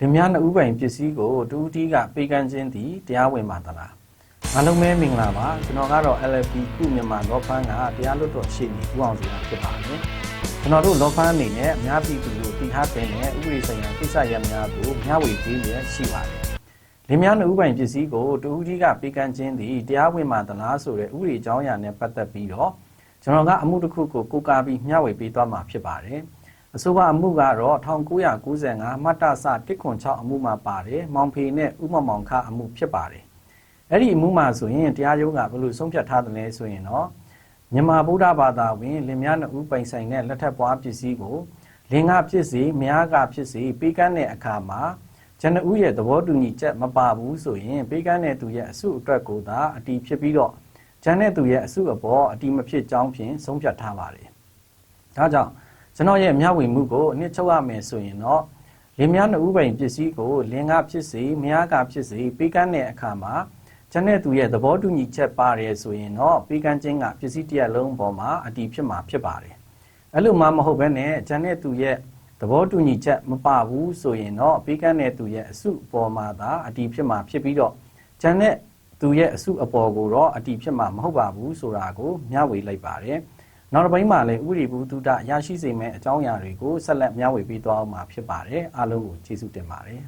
လင်မယားနှစ်ဦးပိုင်ပစ္စည်းကိုတူဦးတီးကပေးကမ်းခြင်းသည်တရားဝင်ပါသလားအားလုံးပဲမင်္ဂလာပါကျွန်တော်ကတော့ LFP ကုမြန်မာလောဖန်းကတရားလွတ်တော်ရှေ့နေဦးအောင်စီဖြစ်ပါတယ်ကျွန်တော်တို့လောဖန်းအနေနဲ့အများပြည်သူတို့တည်ထားတဲ့ဥပဒေဆိုင်ရာကိစ္စရပ်များကိုမျှဝေပေးရရှိပါတယ်လင်မယားနှစ်ဦးပိုင်ပစ္စည်းကိုတူဦးတီးကပေးကမ်းခြင်းသည်တရားဝင်ပါသလားဆိုတဲ့ဥပဒေအကြောင်းအရာနဲ့ပတ်သက်ပြီးတော့ကျွန်တော်ကအမှုတစ်ခုကိုကိုးကားပြီးမျှဝေပေးသွားမှာဖြစ်ပါတယ် အဆိုပါအမှုကတော့1995မှတ်တစ106အမှုမှာပါတယ်မောင်ဖေနဲ့ဥမမောင်ခအမှုဖြစ်ပါတယ်အဲ့ဒီအမှုမှာဆိုရင်တရားရုံးကဘယ်လိုဆုံးဖြတ်ထားတယ်လဲဆိုရင်တော့မြန်မာဗုဒ္ဓဘာသာဝင်လင်မယားနှစ်ဦးပိုင်ဆိုင်တဲ့လက်ထပ်ပွားပစ္စည်းကိုလင်္ကာဖြစ်စေမယားကဖြစ်စေပေးကမ်းတဲ့အခါမှာကျန်တဲ့ဦးရဲ့သဘောတူညီချက်မပါဘူးဆိုရင်ပေးကမ်းတဲ့သူရဲ့အစုအတွက်ကိုသာအတီးဖြစ်ပြီးတော့ကျန်တဲ့သူရဲ့အစုအပေါ်အတီးမဖြစ်ကြောင်းဖြင့်ဆုံးဖြတ်ထားပါတယ်ဒါကြောင့် ကျွန်တော်ရဲ့မျှဝေမှုကိုအနှစ်ချုပ်ရမယ်ဆိုရင်တော့လင်မယားနှစ်ဦးပိုင်ပစ္စည်းကိုလင်္ကာဖြစ်စေမယားကဖြစ်စေပေးကမ်းတဲ့အခါမှာကျန်တဲ့သူရဲ့သဘောတူညီချက်ပါတယ်ဆိုရင်တော့ပေးကမ်းခြင်းကပစ္စည်းတစ်ရပ်လုံးပေါ်မှာအတီးဖြစ်မှာဖြစ်ပါတယ်အဲ့လိုမှမဟုတ်ဘဲနဲ့ကျန်တဲ့သူရဲ့သဘောတူညီချက်မပါဘူးဆိုရင်တော့ပေးကမ်းတဲ့သူရဲ့အစုပေါ်မှာသာအတီးဖြစ်မှာဖြစ်ပြီးတော့ကျန်တဲ့သူရဲ့အစုအပေါ်ကိုတော့အတီးဖြစ်မှာမဟုတ်ပါဘူးဆိုတာကိုမျှဝေလိုက်ပါတယ် နောက်တစ်ပိုင်းမှာလည်းဥပဒေဘူးတုဒရရှိစေမယ့်အကြောင်းအရာတွေကိုဆက်လက်မျှဝေပေးသွားအောင်မှာဖြစ်ပါတယ်အားလုံးကိုကျေးဇူးတင်ပါတယ်